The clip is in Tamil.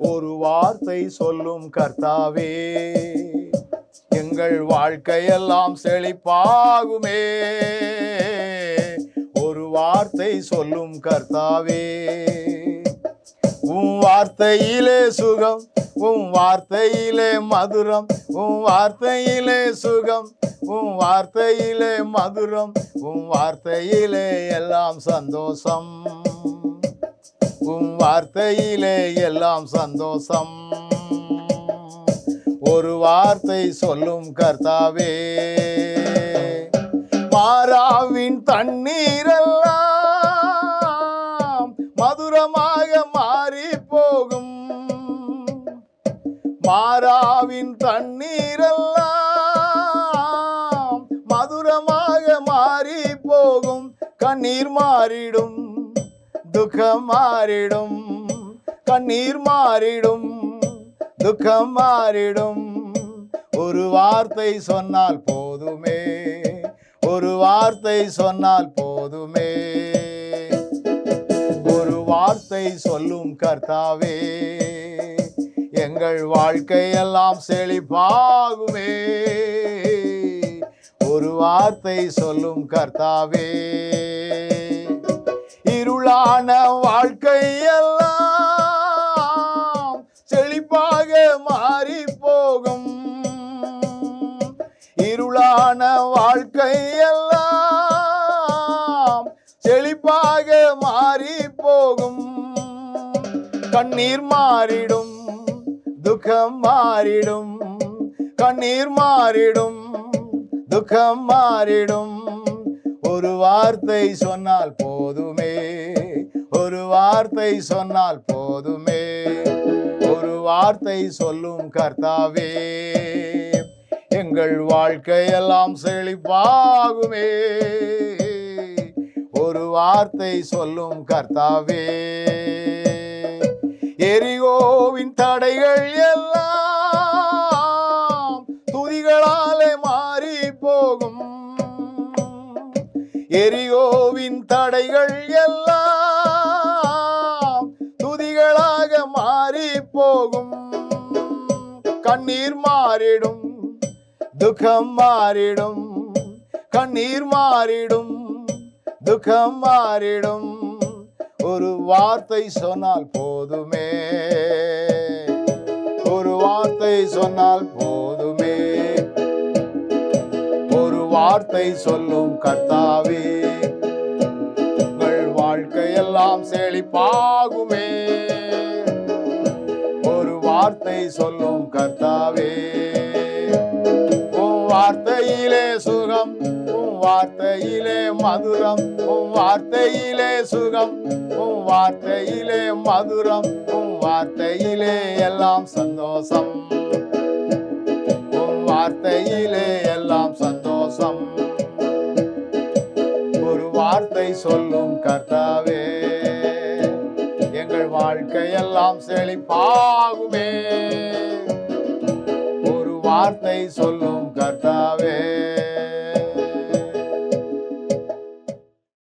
ஒரு வார்த்தை சொல்லும் கர்த்தாவே எங்கள் வாழ்க்கையெல்லாம் செழிப்பாகுமே. ஒரு வார்த்தை சொல்லும் கர்த்தாவே உன் வார்த்தையிலே சுகம் உன் வார்த்தையிலே மதுரம் உன் வார்த்தையிலே சுகம் உன் வார்த்தையிலே மதுரம் உன் வார்த்தையிலே எல்லாம் சந்தோஷம். உன் வார்த்தையிலே எல்லாம் சந்தோஷம். ஒரு வார்த்தை சொல்லும் கர்த்தாவே மாறாவின் தண்ணீரெல்லாம் மதுரமாக ஆறாவின் தண்ணீரெல்லாம் மதுரமாக மாறி போகும் கண்ணீர் மாறிடும் துக்கம் மாறிடும். கண்ணீர் மாறிடும் துக்கம் மாறிடும். ஒரு வார்த்தை சொன்னால் போதுமே ஒரு வார்த்தை சொன்னால் போதுமே. ஒரு வார்த்தை சொல்லும் கர்த்தாவே எங்கள் வாழ்க்கையெல்லாம் செழிப்பாகுமே. ஒரு வார்த்தை சொல்லும் கர்த்தாவே. இருளான வாழ்க்கையெல்லாம் செழிப்பாக மாறி போகும் இருளான வாழ்க்கையெல்லாம் செழிப்பாக மாறி போகும் கண்ணீர் மாறிடும் துக்கம் மாறிடும் கண்ணீர் மாறிடும் துக்கம் மாறிடும். ஒரு வார்த்தை சொன்னால் போதுமே ஒரு வார்த்தை சொன்னால் போதுமே. ஒரு வார்த்தை சொல்லும் கர்த்தாவே எங்கள் வாழ்க்கையெல்லாம் செழிப்பாகுமே. ஒரு வார்த்தை சொல்லும் கர்த்தாவே எரிகோவின் தடைகள் எல்லாம் துதிகளாலே மாறி போகும் எரிகோவின் தடைகள் எல்லாம் துதிகளாக மாறி போகும் கண்ணீர் மாறிடும் துக்கம் மாறிடும் கண்ணீர் மாறிடும் துக்கம் மாறிடும். ஒரு வார்த்தை சொன்னால் போதுமே. ஒரு வார்த்தை சொன்னால் போதுமே. ஒரு வார்த்தை சொல்லும் கர்த்தாவே உங்கள் வாழ்க்கையெல்லாம் செழிப்பாகுமே. ஒரு வார்த்தை சொல்லும் கர்த்தாவே உன் வார்த்தையிலே சுகம் வார்த்தையிலே மதுரம் உம் வார்த்தையிலே சுகம் உம் வார்த்தையிலே மதுரம் உம் வார்த்தையிலே எல்லாம் சந்தோஷம். உம் வார்த்தையிலே எல்லாம் சந்தோஷம். ஒரு வார்த்தை சொல்லும் கர்த்தாவே எங்கள் வாழ்க்கையெல்லாம் செழிப்பாகுமே. ஒரு வார்த்தை சொல்லும்